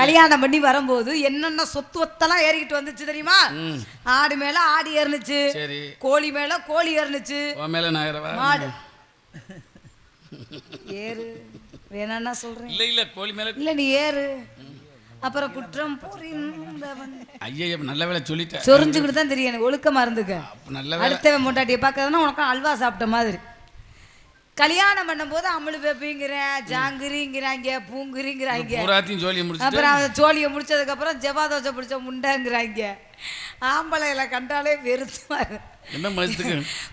கல்யாணம் பண்ணி வரும்போது என்னென்ன சொத்து ஒத்தெல்லாம் ஏறிக்கிட்டு வந்துச்சு தெரியுமா? ஆடு மேல ஆடு ஏறுனுச்சு. கோழி மேல கோழி ஏறுனுச்சு. மாடு. ஏறு. வேணான்னா சொல்றேன். இல்ல இல்ல கோழி மேல இல்ல நீ ஏறு. அப்புறம் குற்றம் ஐயா நல்ல வேலை சொல்லிட்டேன். சொரிஞ்சுக்கிட்டு தான் தெரியும் எனக்கு ஒழுக்கமா இருந்துக்க. நல்ல வேலை அடுத்தவன் முட்டாட்டியை பார்க்கறதுனா உனக்கு அல்வா சாப்பிட்ட மாதிரி. கல்யாணம் பண்ணும்போது அமுழு பேப்பிங்கிறேன் ஜாங்கிரிங்கிறாங்க பூங்குறிங்கிறாங்க பூராத்தையும் ஜோலியை முடிச்சுட்டு அப்புறம் அந்த சோழியை முடிச்சதுக்கு அப்புறம் ஜபா தோசை பிடிச்ச முண்டைங்கிறாங்க. ஆம்பளையில கண்டாலே வெறுத்துவாரு என்ன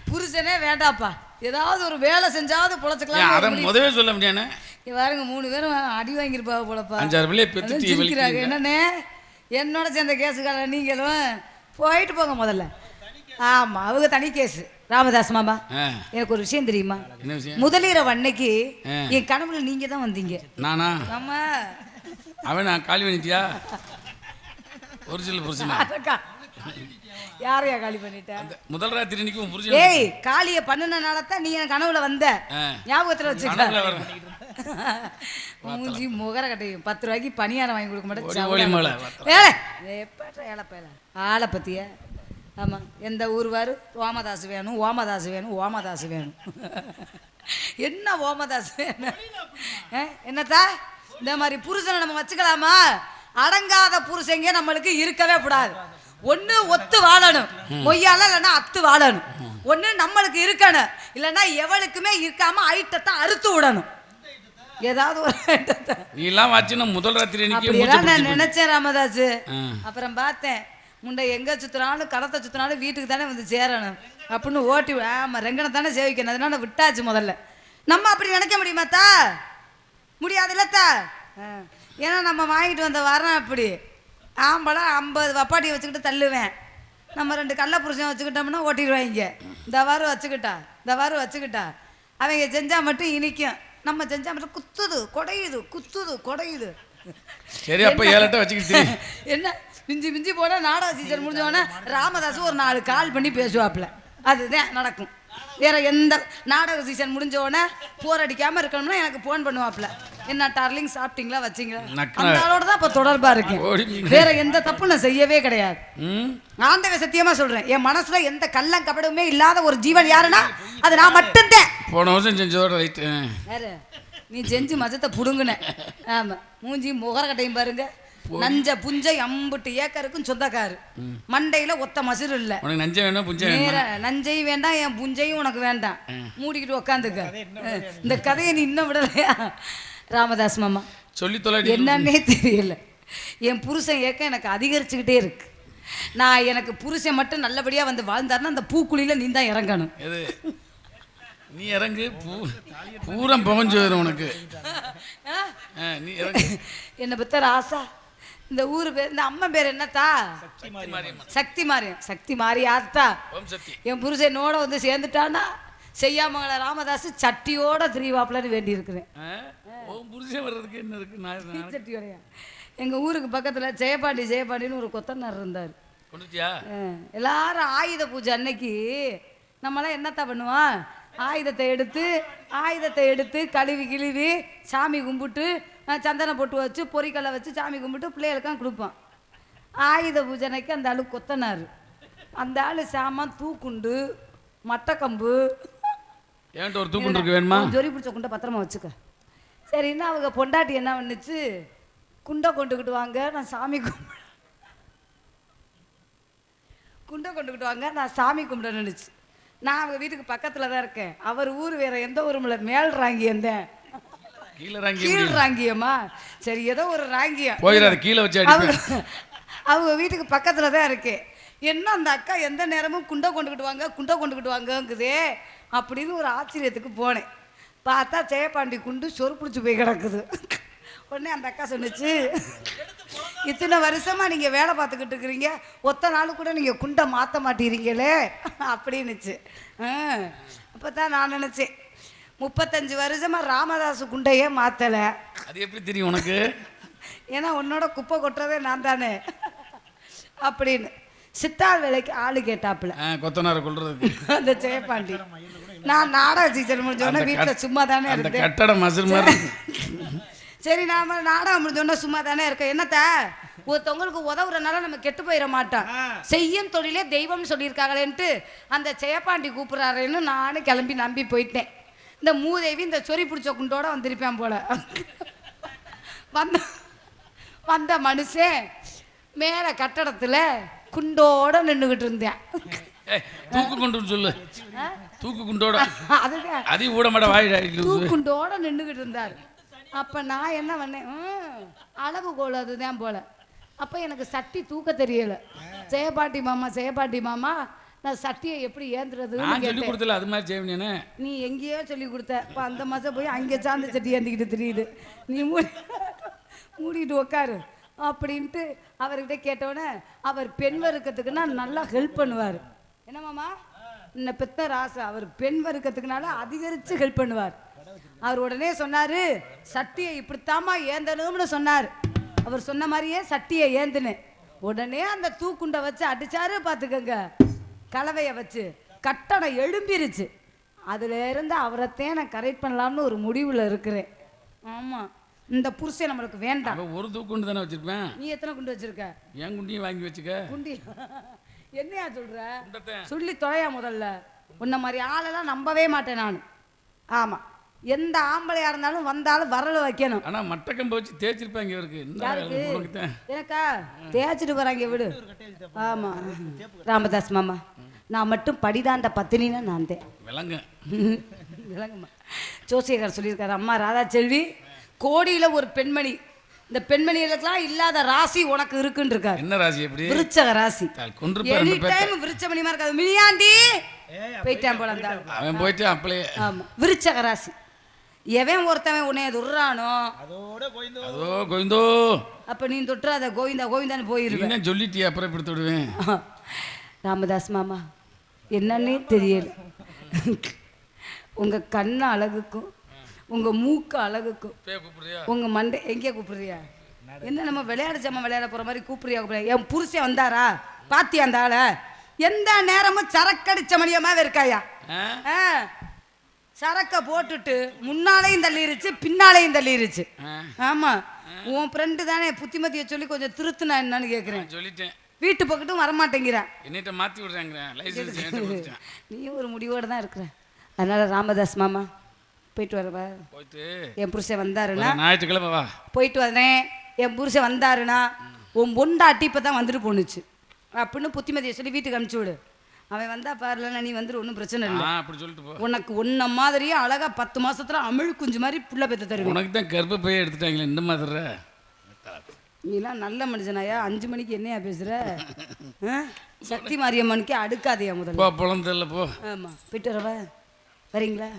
புருஷனே வேண்டாப்பா. ஏதாவது ஒரு வேலை செஞ்சாவது பொழைச்சிக்கலாம் அதை முதவே சொல்ல இங்க பாருங்க மூணு பேரும் அடி வாங்கியிருப்பாங்க போலப்பா. அஞ்சாறு பிள்ளைய என்னண்ணே? என்னோட சேர்ந்த கேஸுக்கார நீங்களும் போயிட்டு போங்க முதல்ல. ஆமா அவங்க தனி கேஸ். ராமதாஸ் மாமா எனக்கு ஒரு விஷயம் தெரியுமா? முதலீரவு அன்னைக்கு. என் கனவுல நீங்க தான் வந்தீங்க. நானா? ஆமா. அவன்? நான் காலி பண்ணிட்டியா? ஒரிஜினல் அதக்கா யாரையா காலி பண்ணிட்ட? முதல் ராத்திரி உன் புருஷன் ஏய் காளிய பண்ணுனனால தான் நீ என் கனவுல வந்த. ஞாபகத்துல வச்சுக்க. மூஞ்சி முகர கட்டையும். பத்து ரூபாய்க்கு பணியாரம் வாங்கி கொடுக்க மாட்டேன். ஏழை ஏழை பேல ஆளை பத்திய? ஆமா. எந்த ஊர் வாரு? ஓமதாஸ் வேணும் ஓமதாஸ் வேணும் ஓமதாஸ் வேணும். என்ன ஓமதாஸ் வேணும்? என்னத்தா? இந்த மாதிரி புருஷனை நம்ம வச்சுக்கலாமா? அடங்காத புருஷங்க நம்மளுக்கு இருக்கவே கூடாது. ஒண்ணு ஒத்து வாழணும். மொய்யால இல்லைன்னா அத்து வாழணும். ஒண்ணு நம்மளுக்கு இருக்கணும். இல்லைன்னா எவளுக்குமே இருக்காம ஐட்டத்தை அறுத்து விடணும். ஏதாவது ஒரு ஐட்டத்தை. நீ எல்லாம் வச்சுன்னா முதல் ராத்திரி நான் நினைச்சேன் ராமதாஸ். அப்புறம் பார்த்தேன். முண்டை எங்க சுத்தினாலும் கடத்தை சுத்தினாலும் வீட்டுக்கு தானே வந்து சேரணும். அப்படின்னு ஓட்டி ஆமா ரெங்கனை தானே சேவிக்கணும். அதனால விட்டாச்சு முதல்ல. நம்ம அப்படி நினைக்க முடியுமாத்தா முடியாதுல்லத்தா ஆ. ஏன்னா நம்ம வாங்கிட்டு வந்த வரோம் அப்படி. ஆம்பளை ஐம்பது வப்பாட்டியை வச்சுக்கிட்டு தள்ளுவேன். நம்ம ரெண்டு கள்ள புருஷன் வச்சுக்கிட்டோம்னா ஓட்டிடுவாங்க. இந்த வாரு வச்சுக்கிட்டா இந்த வாரு வச்சுக்கிட்டா. அவங்க செஞ்சா மட்டும் இனிக்கும். நம்ம செஞ்சா மட்டும் குத்துது குடையுது குத்துது குடையுது. சரி அப்ப ஏழட்ட வச்சுக்கிட்டு என்ன? மிஞ்சி மிஞ்சி போனா நாடக சீசன் முடிஞ்ச உடனே ராமதாஸ் ஒரு நாலு கால் பண்ணி பேசுவாப்புல. அதுதான் நடக்கும். வேற எந்த நாடக சீசன் முடிஞ்ச உடனே போர் அடிக்காம இருக்கணும்னா எனக்கு ஃபோன் பண்ணுவாப்புல. என்ன டார்லிங் சாப்பிட்டீங்களா? வச்சீங்களா. அந்த ஆளோட தான் இப்போ தொடர்பா இருக்கேன். வேற எந்த தப்பும் நான் செய்யவே கிடையாது. ஆண்டவ சத்தியமா சொல்றேன். என் மனசுல எந்த கள்ளம் கபடமே இல்லாத ஒரு ஜீவன் யாருன்னா அது நான் மட்டும்தான். போன வருஷம் செஞ்சதோட ரைட்டு நீ செஞ்சு மஜத்தை புடுங்குன. ஆமா. மூஞ்சி முகரக்கட்டையும் பாருங்க. நஞ்ச புஞ்சை அம்புட்டு ஏக்கருக்கும் சொந்தக்காரு. மண்டையில ஒத்த மசுறு இல்ல. உனக்கு நஞ்சம் வேணும் நேர நஞ்சையும் வேண்டாம் என் புஞ்சையும் உனக்கு வேண்டாம். மூடிக்கிட்டு உக்காந்துக்க. இந்த கதையை நீ இன்னும் விடலையா? ராமதாஸ் மாமா. சொல்லி. தொலைடி என்னன்னே தெரியல. என் புருஷன் ஏக்கம் எனக்கு அதிகரிச்சுக்கிட்டே இருக்கு. நான் எனக்கு புருஷன் மட்டும் நல்லபடியா வந்து வாழ்ந்தாருன்னா அந்த பூக்குழியில நீ தான் இறங்கணும். எது? நீ இறங்கு. பூ பூரம் புகஞ்சு வரும் உனக்கு. நீ இறங்கு. என்னை பத்த ராசா இந்த ஊரு பேர் இந்த அம்மா பேர் என்னத்தா? சக்தி மாரியம் சக்தி மாறி சக்தி. என் புருஷனோட வந்து சேர்ந்துட்டானா செய்யாமங்கள ராமதாஸ் சட்டியோட திரிவாப்லன்னு வேண்டி இருக்கிறேன் புருஷன் வர்றதுக்கு என்ன இருக்கு? எங்க ஊருக்கு பக்கத்துல ஜெயபாண்டி ஜெயபாண்டின்னு ஒரு கொத்தனார் இருந்தார். எல்லாரும் ஆயுத பூஜை அன்னைக்கு நம்மளாம் என்னத்தா பண்ணுவோம்? ஆயுதத்தை எடுத்து ஆயுதத்தை எடுத்து கழுவி கிழுவி சாமி கும்பிட்டு சந்தனம் போட்டு வச்சு பொறிக்கல்லை வச்சு சாமி கும்பிட்டு பிள்ளைகளுக்கும் கொடுப்போம். ஆயுத பூஜை அன்னைக்கு அந்த ஆளு கொத்தனார். அந்த ஆளு சாமான் தூக்குண்டு மட்டக்கம்பு. ஏன்ட்டு ஒரு தூக்குண்டு இருக்கு வேணுமா? ஜொரி பிடிச்ச குண்டை பத்திரமா வச்சுக்க. சரின்னா அவங்க பொண்டாட்டி என்ன பண்ணுச்சு? குண்டை கொண்டுக்கிட்டு வாங்க நான் சாமி கும்பிட குண்டை கொண்டுக்கிட்டு வாங்க நான் சாமி கும்பிட நினைச்சு. நான் அவங்க வீட்டுக்கு பக்கத்தில் தான் இருக்கேன். அவர் ஊர் வேற எந்த ஊரும் இல்லை மேல் ராங்கியம் தான் கீழே இறங்கி கீழ் ராங்கியமா சரி ஏதோ ஒரு ராங்கியம் போயிடாத கீழே வச்சு அவங்க அவங்க வீட்டுக்கு பக்கத்தில் தான் இருக்கேன் என்ன அந்த அக்கா எந்த நேரமும் குண்டை கொண்டுக்கிட்டு வாங்க குண்டை கொண்டுக்கிட்டு வாங்கங்குதே அப்படின்னு ஒரு ஆச்சரியத்துக்கு போனேன். பார்த்தா ஜெயபாண்டி குண்டு சொரு பிடிச்சி போய் கிடக்குது. உடனே அந்த அக்கா சொன்னுச்சு இத்தனை வருஷமா நீங்க வேலை பார்த்துக்கிட்டு இருக்கிறீங்க ஒத்த நாள் கூட நீங்க குண்டை மாற்ற மாட்டேறீங்களே அப்படின்னுச்சு. அப்போ தான் நான் நினச்சேன். முப்பத்தஞ்சு வருஷமா ராமதாஸ் குண்டையே மாற்றலை அது எப்படி தெரியும் உனக்கு? ஏன்னா உன்னோட குப்பை கொட்டுறதே நான் தானே. அப்படின்னு. சித்தாள் வேலைக்கு ஆளு கேட்டாப்புல. கொத்தனாரை கொள்றதுக்கு அந்த ஜெயபாண்டி. நான் நாடக சீசன் முடிஞ்ச உடனே அந்த வீட்டில் சும்மா தானே இருந்தேன். கட்டட மசில் மாதிரி. சரி நாம நாடகம் முடிஞ்சோன்னா சும்மா தானே இருக்கோம். என்னத்த? ஒருத்தவங்களுக்கு உதவுறனால நம்ம கெட்டு போயிட மாட்டோம். செய்யும் தொழிலே தெய்வம்னு சொல்லியிருக்காங்களேன்ட்டு அந்த ஜெயபாண்டி கூப்பிட்றாருன்னு நானும் கிளம்பி நம்பி போயிட்டேன். இந்த மூதேவி இந்த சொறி பிடிச்ச குண்டோட வந்திருப்பேன் போல. வந்த வந்த மனுஷன் மேலே கட்டடத்தில் குண்டோட நின்றுக்கிட்டு இருந்தேன். தூக்கு கொண்டு சொல்லு. தூக்கு குண்டோட. அதுதான். அதையும் ஊட மாட்ட வாயிடாடி தூக்குண்டோட நின்றுக்கிட்டு இருந்தார். அப்போ நான் என்ன பண்ணேன்? அளவுகோல் அதுதான் போல. அப்போ எனக்கு சட்டி தூக்க தெரியல. ஜெயபாட்டி மாமா ஜெயபாட்டி மாமா நான் சட்டியை எப்படி ஏந்துறதுன்னு நான் சொல்லி கொடுத்தல அது மாதிரி செய்வனே நீ எங்கேயோ சொல்லி கொடுத்த. இப்போ அந்த மாதம் போய் அங்கே சாந்த சட்டி ஏந்திக்கிட்டு தெரியுது. நீ மூடி மூடிட்டு உக்காரு. அப்படின்ட்டு அவர்கிட்ட கேட்டோன்னே அவர் பெண் வர்க்கத்துக்குன்னா நல்லா ஹெல்ப் பண்ணுவார். என்ன மாமா? இன்ன பெத்த ராசா அவர் பெண் வர்க்கத்துக்குனால அதிகரித்து ஹெல்ப் பண்ணுவார். அவர் உடனே சொன்னார் சட்டியை இப்படித்தாம்மா ஏந்தணும்னு சொன்னார். அவர் சொன்ன மாதிரியே சட்டியை ஏந்தினேன். உடனே அந்த தூக்குண்டை வச்சு அடிச்சாரு பார்த்துக்கங்க கலவையை வச்சு கட்டணம் எழும்பிருச்சு. அதுல இருந்து அவரைத்தான் நான் கரெக்ட் பண்ணலாம்னு ஒரு முடிவில் இருக்கிறேன். ஆமாம் இந்த புருஷன் நம்மளுக்கு வேண்டாம். ஒரு தூக்கு குண்டு தானே வச்சிருப்பேன்? நீ எத்தனை குண்டு வச்சிருக்க? என் குண்டியும் வாங்கி வச்சுக்க? குண்டி. என்னையா சொல்ற? குண்டத்தை. சொல்லி தொலையா முதல்ல. உன்ன மாதிரி ஆளெல்லாம் நம்பவே மாட்டேன் நான். ஆமாம் எந்த ஆம்பளையா இருந்தாலும் வந்தாலும் வரல வைக்கணும். ஆனா மட்டக்கம்பு வச்சு தேய்ச்சிருப்பாங்க இவருக்கு. எனக்கா? தேய்ச்சிட்டு போறாங்க விடு ஆமா. ராமதாஸ் மாமா நான் மட்டும் படிதாண்ட பத்தினின்னா நான் தான் விலங்க. விளங்குமா ஜோசியக்கார் சொல்லியிருக்காரு அம்மா ராதா செல்வி கோடியில் ஒரு பெண்மணி. இந்த பெண்மணிகளுக்கெல்லாம் இல்லாத ராசி உனக்கு இருக்குன்னு இருக்காரு என்ன ராசி எப்படி விருச்சக ராசி. எனி டைம் விருச்சமணிமா இருக்காது. மினியாண்டி போயிட்டான் போல. அவன் போயிட்டு அப்படியே ஆமா. விருச்சக ராசி. எவன் ஒருத்தவன் உன்னைய துர்றானோ? அதோ கோவிந்தோ அப்ப நீ தொட்டுறாத கோவிந்தா கோவிந்தான்னு போயிருவேன் என்ன சொல்லிட்டியே? அப்புறம் இப்படி விடுவேன் ராமதாஸ் மாமா என்னன்னே தெரியல. உங்க கண்ணு அழகுக்கும் உங்க மூக்கு அழகுக்கும் உங்க மண்டை எங்கே கூப்பிடுறியா? என்ன நம்ம விளையாட ஜாம விளையாட போற மாதிரி கூப்பிடுறியா கூப்பிடுறியா என் புருஷன் வந்தாரா? பாத்தியா அந்த ஆளை? எந்த நேரமும் சரக்கடிச்ச மணியமாவே இருக்காயா? ஆ? சரக்க போட்டுட்டு முன்னாலையும் தள்ளிருச்சு பின்னாலையும் தள்ளிருச்சு. ஆமா. உன் ஃப்ரெண்டு தானே புத்திமதியை சொல்லி கொஞ்சம் திருத்துனா என்னன்னு சொல்லிட்டேன். வீட்டு பக்கட்டும் வரமாட்டேங்கிறேன். என்னிட்ட மாத்தி கொடுத்துட்டேன். நீ ஒரு முடிவோடு தான் இருக்கிற. அதனால ராமதாஸ் மாமா போயிட்டு வரவா போயிட்டு. என் புருஷன் வந்தாருன்னா ஞாயிற்றுக்கிழமை வா. போயிட்டு வரேன் என் புருஷன் வந்தாருன்னா உன் பொண்டாட்டி இப்போ தான் வந்துட்டு போணுச்சு. அப்படின்னு புத்திமதியை சொல்லி வீட்டுக்கு அனுப்பிச்சி விடு. அவன் வந்தா பாருலன்னா நீ வந்துரு ஒன்றும் பிரச்சனை இல்லை. அப்படி சொல்லிட்டு போ. உனக்கு உன்ன மாதிரியே அழகா பத்து மாசத்துல அமிழ் குஞ்சு மாதிரி புள்ள பெற்று தருவேன். உனக்கு தான் கர்ப்பப்பையே எடுத்துட்டாங்களே இந்த மாதிரி. நீலாம் நல்ல மனுஷனாயா? அஞ்சு மணிக்கு என்னையா பேசுற? ஆ? சக்தி மாரியம்மனுக்கே அடுக்காதையா முதல்ல? போ புலந்தல்ல போ. ஆமா போயிட்டு வரவா? வரீங்களா?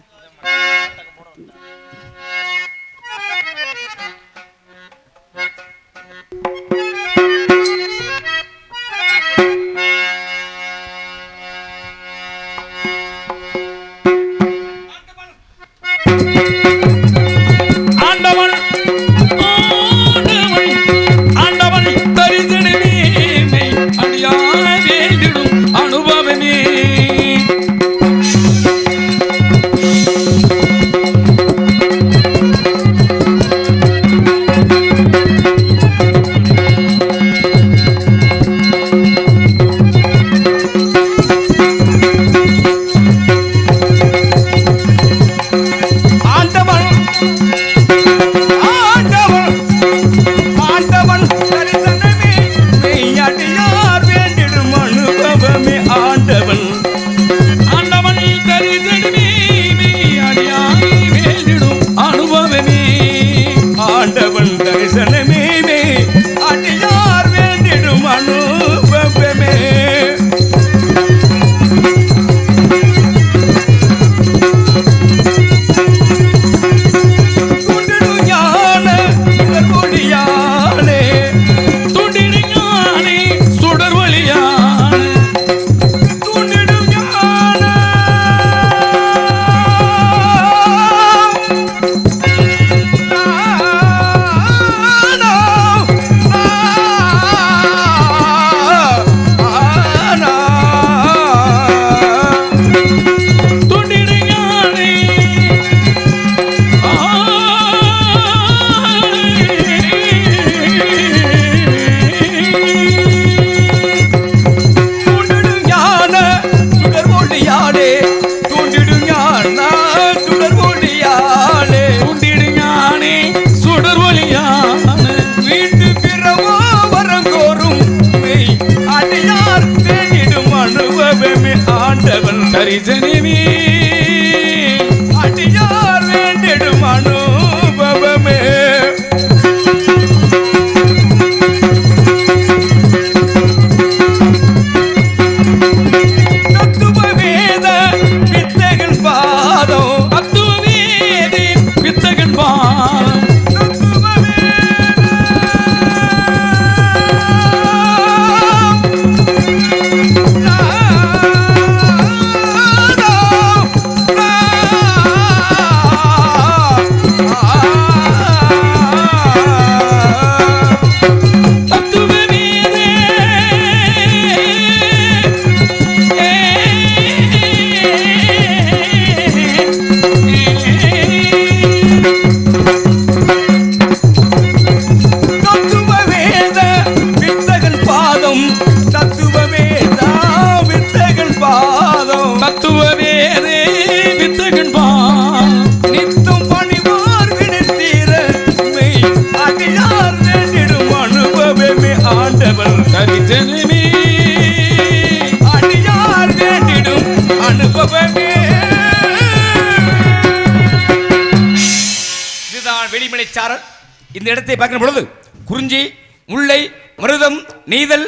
சரிசனிவி அடியார் வேண்டிடும் அனுபவமே. பாதம் அத்துவேதி வித்தகன் பாதம். இந்த இடத்தை பார்க்கும் பொழுது குறிஞ்சி முல்லை மருதம் நெய்தல்